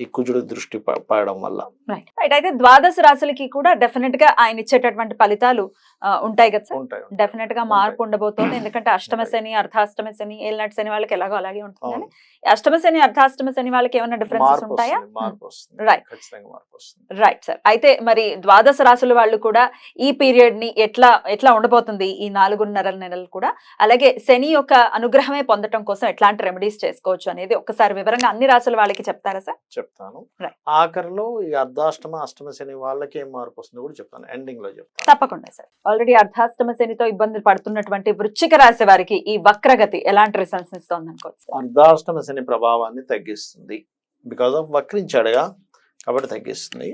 ఈ కుజుడు దృష్టి పడడం వల్ల. రైట్ అయితే ద్వాదశ రాశులకి కూడా డెఫినెట్గా ఆయన ఇచ్చేటటువంటి ఫలితాలు ఉంటాయి కదా సార్? డెఫినెట్గా మార్పు ఉండబోతోంది. ఎందుకంటే అష్టమ శని అర్ధాష్టమ శని ఏళ్ళనాటి శని వాళ్ళకి ఎలాగో అలాగే ఉంటుంది కానీ అష్టమ శని అర్ధాష్టమ శని వాళ్ళకి ఏమైనా డిఫరెన్సెస్ ఉంటాయా? వస్తుంది రైట్ సార్ అయితే మరి ద్వాదశ రాశుల వాళ్ళు కూడా ఈ పీరియడ్ని ఎట్లా ఎట్లా ఉండబోతుంది ఈ నాలుగున్నర నెలలు కూడా? అలాగే శని యొక్క అనుగ్రహమే పొందటం కోసం ఎట్లాంటి రెమెడీస్ చేసుకోవచ్చు అనేది ఒక్కసారి వివరంగా అన్ని రాశుల వాళ్ళకి చెప్తారా సార్ చెప్తాను. ఆఖరిలో ఈ అర్ధాష్టమ అష్టమ శని వాళ్ళకి ఏం మార్పు వస్తుందో కూడా చెప్తాను. ఎండింగ్లో చెప్తాను. తప్పకుండా సార్ ఆల్రెడీ అర్ధాష్టమ శనితో ఇబ్బందులు పడుతున్నటువంటి వృశ్చిక రాశి వారికి ఈ వక్రగతి ఎలాంటి రిజల్ట్స్ ఇస్తుంది అనుకోవచ్చు? అర్ధాష్టమ శని ప్రభావాన్ని తగ్గిస్తుంది. బికాస్ ఆఫ్ వక్రించాడుగా కాబట్టి తగ్గిస్తుంది.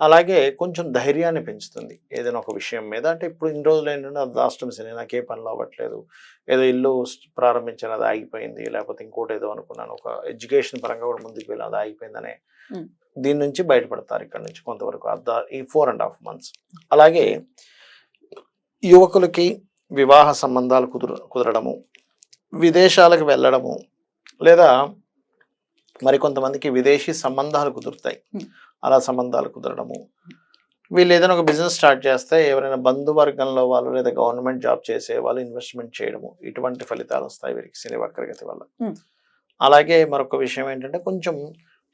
అలాగే కొంచెం ధైర్యాన్ని పెంచుతుంది. ఏదైనా ఒక విషయం మీద అంటే ఇప్పుడు ఇన్ని రోజులు ఏంటంటే అర్ధాష్టమ శని నాకు ఏ పనులు అవ్వట్లేదు. ఏదో ఇల్లు ప్రారంభించాను అది ఆగిపోయింది. లేకపోతే ఇంకోటి ఏదో అనుకున్నాను. ఒక ఎడ్యుకేషన్ పరంగా కూడా ముందుకు వెళ్ళి అది ఆగిపోయిందనే. దీని నుంచి బయటపడతారు ఇక్కడ నుంచి కొంతవరకు. అర్ధ ఈ ఫోర్ అండ్ హాఫ్ మంత్స్ అలాగే యువకులకి వివాహ సంబంధాలు కుదుర కుదరడము విదేశాలకు వెళ్ళడము లేదా మరికొంతమందికి విదేశీ సంబంధాలు కుదురుతాయి. అలా సంబంధాలు కుదరడము వీళ్ళు ఏదైనా ఒక బిజినెస్ స్టార్ట్ చేస్తే ఎవరైనా బంధువర్గంలో వాళ్ళు లేదా గవర్నమెంట్ జాబ్ చేసే వాళ్ళు ఇన్వెస్ట్మెంట్ చేయడము ఇటువంటి ఫలితాలు వస్తాయి వీరికి శని వక్రగతి వల్ల. అలాగే మరొక విషయం ఏంటంటే కొంచెం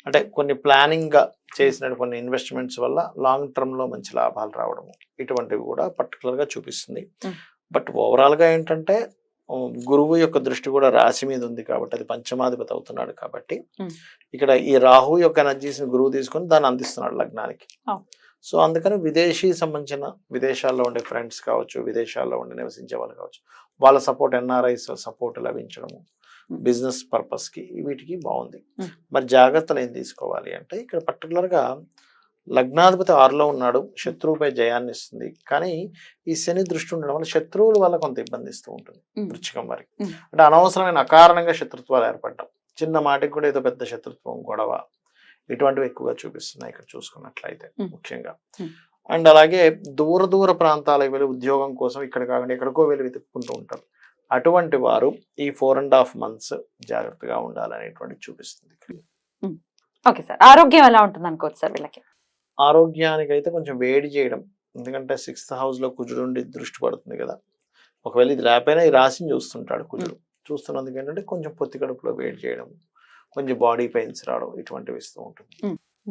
అంటే కొన్ని ప్లానింగ్గా చేసిన కొన్ని ఇన్వెస్ట్మెంట్స్ వల్ల లాంగ్ టర్మ్లో మంచి లాభాలు రావడము ఇటువంటివి కూడా పర్టికులర్గా చూపిస్తుంది. బట్ ఓవరాల్గా ఏంటంటే గురువు యొక్క దృష్టి కూడా రాశి మీద ఉంది కాబట్టి అది పంచమాధిపతి అవుతున్నాడు కాబట్టి. ఇక్కడ ఈ రాహు యొక్క ఎనర్జీస్ గురువు తీసుకొని దాన్ని అందిస్తున్నాడు లగ్నానికి. సో అందుకని విదేశీ సంబంధించిన విదేశాల్లో ఉండే ఫ్రెండ్స్ కావచ్చు విదేశాల్లో ఉండి నివసించే వాళ్ళు కావచ్చు వాళ్ళ సపోర్ట్ ఎన్ఆర్ఐస్ సపోర్ట్ లభించడము. బిజినెస్ పర్పస్కి వీటికి బాగుంది. మరి జాగ్రత్తలు ఏం తీసుకోవాలి అంటే ఇక్కడ particular గా లగ్నాధిపతి ఆరులో ఉన్నాడు శత్రువుపై జయాన్ని ఇస్తుంది కానీ ఈ శని దృష్టి ఉండడం వల్ల శత్రువుల వల్ల కొంత ఇబ్బంది ఇస్తూ ఉంటుంది. వృచ్చికం వారికి. అంటే అనవసరమైన అకారణంగా శత్రుత్వాలు ఏర్పడటం చిన్న మాటకి కూడా ఏదో పెద్ద శత్రుత్వం గొడవ ఇటువంటివి ఎక్కువగా చూపిస్తున్నాయి ఇక్కడ చూసుకున్నట్లయితే. ముఖ్యంగా. అండ్ అలాగే దూర దూర ప్రాంతాలకు వెళ్ళి ఉద్యోగం కోసం ఇక్కడ కాకుండా ఎక్కడికో వెళ్ళి వెతుక్కుంటూ ఉంటారు అటువంటి వారు ఈ ఫోర్ అండ్ హాఫ్ మంత్స్ జాగ్రత్తగా ఉండాలనేటువంటి చూపిస్తుంది. Okay sir. ఆరోగ్యం ఎలా ఉంటుంది అనుకోవచ్చు సార్ వీళ్ళకి? ఆరోగ్యానికి అయితే కొంచెం వేడి చేయడం ఎందుకంటే సిక్స్త్ హౌస్లో కుజుడు ఉండి దృష్టి పడుతుంది కదా. ఒకవేళ ఇది లేకపోయినా ఈ రాశిని చూస్తుంటాడు కుజుడు. చూస్తున్నందుకు ఏంటంటే కొంచెం పొత్తి కడుపులో వేడి చేయడం కొంచెం బాడీ పెయిన్స్ రావడం ఇటువంటివి ఇస్తూ ఉంటుంది.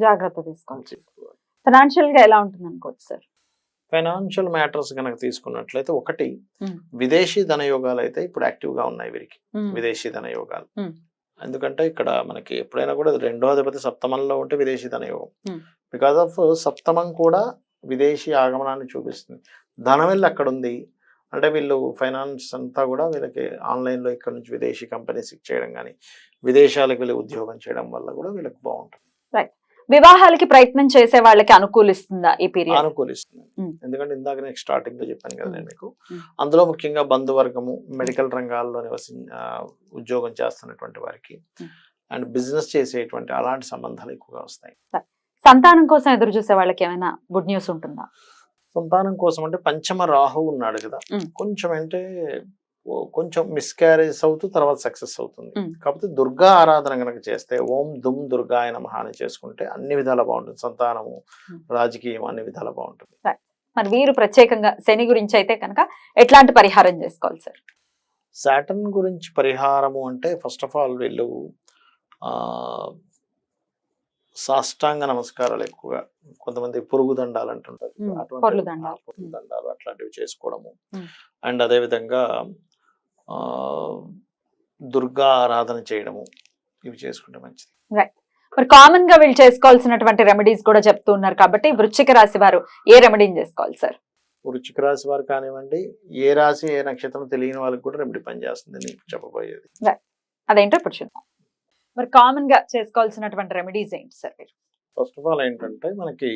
జాగ్రత్త తీసుకోవాలి ఫైనాన్షియల్గా ఎలా ఉంటుంది అనుకోవచ్చు సార్? ఫైనాన్షియల్ మ్యాటర్స్ కనుక తీసుకున్నట్లయితే ఒకటి. విదేశీ ధన యోగాలు అయితే ఇప్పుడు యాక్టివ్గా ఉన్నాయి వీరికి. విదేశీ ధన యోగాలు Hmm. ఎందుకంటే ఇక్కడ మనకి ఎప్పుడైనా కూడా రెండో అధిపతి సప్తమంలో ఉంటే విదేశీ ధన యోగం Hmm. బికాస్ ఆఫ్ సప్తమం కూడా విదేశీ ఆగమనాన్ని చూపిస్తుంది. ధనం వెళ్ళి అక్కడ ఉంది అంటే వీళ్ళు ఫైనాన్స్ అంతా కూడా వీళ్ళకి ఆన్లైన్లో ఇక్కడ నుంచి విదేశీ కంపెనీస్ చేయడం కానీ విదేశాలకు వెళ్ళి ఉద్యోగం చేయడం వల్ల కూడా వీళ్ళకి బాగుంటుంది. వివాహాలకి ప్రయత్నం చేసే వాళ్ళకి అనుకూలిస్తుందా ఈ పీరియడ్ అనుకూలిస్తుంది. ఎందుకంటే ఇందాక నేను స్టార్టింగ్లో చెప్పాను కదా నేను మీకు. అందులో ముఖ్యంగా బంధువర్గము మెడికల్ రంగాల్లో నివసి ఉద్యోగం చేస్తున్నటువంటి వారికి. అండ్ బిజినెస్ చేసేటువంటి అలాంటి సంబంధాలు ఎక్కువగా వస్తాయి సంతానం కోసం ఎదురు చూసే వాళ్ళకి ఏమైనా గుడ్ న్యూస్ ఉంటుందా సంతానం కోసం అంటే పంచమ రాహు ఉన్నాడు కదా. కొంచెం అంటే కొంచెం మిస్క్యారేజ్ అవుతూ తర్వాత సక్సెస్ అవుతుంది. కాకపోతే దుర్గా ఆరాధన కనుక చేస్తే ఓం దుమ్ దుర్గా ఆయన మహాని చేసుకుంటే అన్ని విధాలా బాగుంటుంది. సంతానము. రాజకీయం అన్ని విధాలా బాగుంటుంది. మరి వీరు ప్రత్యేకంగా శని గురించి అయితే కనుక ఎట్లాంటి పరిహారం చేసుకోవాలి సార్? సాటర్న్ గురించి పరిహారము అంటే ఫస్ట్ ఆఫ్ ఆల్ వీళ్ళు సాష్టాంగ నమస్కారాలు ఎక్కువగా కొంతమంది పురుగు దండాలు అంటుంటారు అటువంటి- దండాలు. అట్లాంటివి చేసుకోవడము. అండ్ అదే విధంగా దుర్గా ఆరాధన చేయడము ఇవి చేసుకుంటే మంచిది. మరి కామన్గా వీళ్ళు చేసుకోవాల్సినటువంటి రెమెడీస్ కూడా చెప్తూ ఉన్నారు కాబట్టి వృశ్చిక రాశి వారు ఏ రెమెడీని చేసుకోవాలి సార్ వృచ్చిక రాశి వారు కానివ్వండి ఏ రాశి ఏ నక్షత్రం తెలియని వాళ్ళకి కూడా రెమెడీ పనిచేస్తుంది నీకు చెప్పబోయేది. అదేంటో ఇప్పుడు చూద్దాం. మరి కామన్గా చేసుకోవాల్సినటువంటి రెమెడీస్ ఏంటి సార్ మీరు ఫస్ట్ ఆఫ్ ఆల్ ఏంటంటే మనకి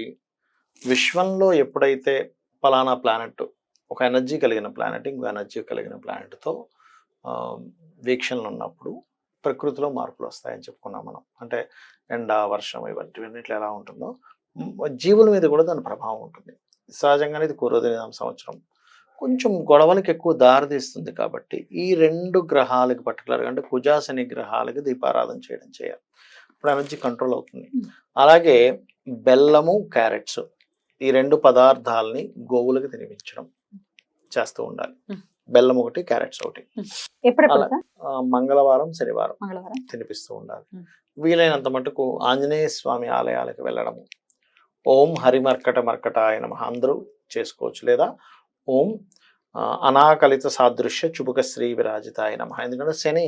విశ్వంలో ఎప్పుడైతే ఫలానా ప్లానెట్ ఒక ఎనర్జీ కలిగిన ప్లానెట్ ఇంకో ఎనర్జీ కలిగిన ప్లానెట్తో వీక్షణలు ఉన్నప్పుడు ప్రకృతిలో మార్పులు వస్తాయని చెప్పుకున్నాం మనం. అంటే ఎండ వర్షం ఇవన్నిట్లో ఎలా ఉంటుందో జీవుల మీద కూడా దాని ప్రభావం ఉంటుంది. సహజంగానే ఇది కురోదిన సంవత్సరం. కొంచెం గొడవలకు ఎక్కువ దారితీస్తుంది కాబట్టి ఈ రెండు గ్రహాలకు పర్టికులర్గా అంటే కుజాశని గ్రహాలకి దీపారాధన చేయడం చేయాలి. ఇప్పుడు ఎనర్జీ కంట్రోల్ అవుతుంది. అలాగే బెల్లము క్యారెట్స్ ఈ రెండు పదార్థాలని గోవులకు తినిపించడం చేస్తూ ఉండాలి. బెల్లం ఒకటి క్యారెట్స్ ఒకటి. మంగళవారం శనివారం తినిపిస్తూ ఉండాలి. వీలైనంత మటుకు ఆంజనేయ స్వామి ఆలయాలకు వెళ్ళడము ఓం హరిమర్కట మర్కటాయ నమ అందరూ చేసుకోవచ్చు. లేదా ఓం అనాకలిత సాదృశ్య చుబుక శ్రీ విరాజితాయ నమ. ఎందుకంటే శని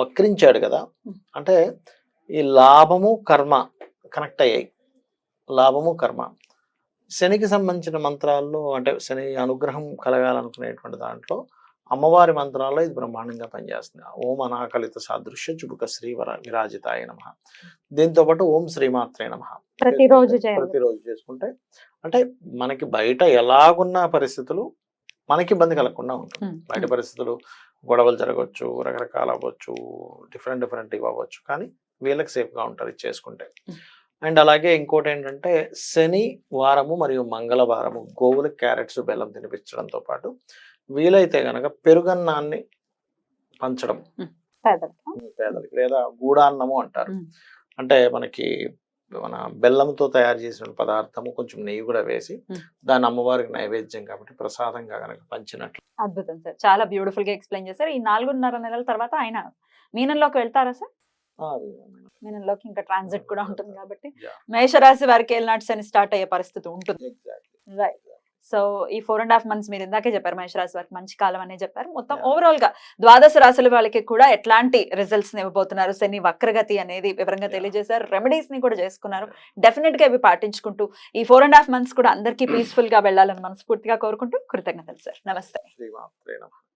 వక్రించాడు కదా. అంటే ఈ లాభము కర్మ కనెక్ట్ అయ్యాయి. లాభము కర్మ. శనికి సంబంధించిన మంత్రాల్లో అంటే శని అనుగ్రహం కలగాలనుకునేటువంటి దాంట్లో అమ్మవారి మంత్రాల్లో ఇది బ్రహ్మాండంగా పనిచేస్తుంది. ఓం అనాకలిత సాదృశ్య చుబుక శ్రీ వర విరాజితాయ నమ. దీంతో పాటు ఓం శ్రీమాత్రే నమ. ప్రతిరోజు ప్రతిరోజు చేసుకుంటే అంటే మనకి బయట ఎలాగున్న పరిస్థితులు మనకి ఇబ్బంది కలగకుండా ఉంటుంది. బయట. పరిస్థితులు గొడవలు జరగవచ్చు రకరకాలు అవ్వచ్చు డిఫరెంట్ డిఫరెంట్ ఇవి అవ్వచ్చు. కానీ వీళ్ళకి సేఫ్గా ఉంటారు ఇది చేసుకుంటే. అండ్ అలాగే ఇంకోటి ఏంటంటే శని వారము మరియు మంగళవారము గోవులకు క్యారెట్స్ బెల్లం తినిపించడంతో పాటు వీలైతే గనక పెరుగన్నాన్ని పంచడం. పేదలకు. లేదా గూడాన్నము అంటారు. అంటే మనకి మన బెల్లంతో తయారు చేసిన పదార్థము కొంచెం నెయ్యి కూడా వేసి. దాన్ని అమ్మవారికి నైవేద్యం కాబట్టి ప్రసాదంగా కనుక పంచినట్లు. అద్భుతం సార్. చాలా బ్యూటిఫుల్గా ఎక్స్ప్లెయిన్ చేశారు. ఈ నాలుగున్నర నెలల తర్వాత ఆయన మీనంలోకి వెళ్తారా సార్? మీనంలోకి ఇంకా ట్రాన్సిట్ కూడా ఉంటుంది కాబట్టి. మేషరాశి వారికి ఏలినాటి అని స్టార్ట్ అయ్యే పరిస్థితి ఉంటుంది. రైట్ సో ఈ ఫోర్ అండ్ హాఫ్ మంత్స్ మీరు ఇందాకే చెప్పారు మేషరాశి వారికి మంచి కాలం అనే చెప్పారు. మొత్తం. ఓవరాల్గా ద్వాదశ రాశుల వాళ్ళకి కూడా ఎట్లాంటి రిజల్ట్స్ ఇవ్వబోతున్నారు? శని వక్రగతి అనేది వివరంగా. తెలియజేశారు. రెమెడీస్ని కూడా చేసుకున్నారు. డెఫినెట్గా ఇవి పాటించుకుంటూ ఈ ఫోర్ అండ్ హాఫ్ మంత్స్ కూడా అందరికీ పీస్ఫుల్గా వెళ్ళాలని మనస్ఫూర్తిగా కోరుకుంటూ కృతజ్ఞతలు సార్ నమస్తే.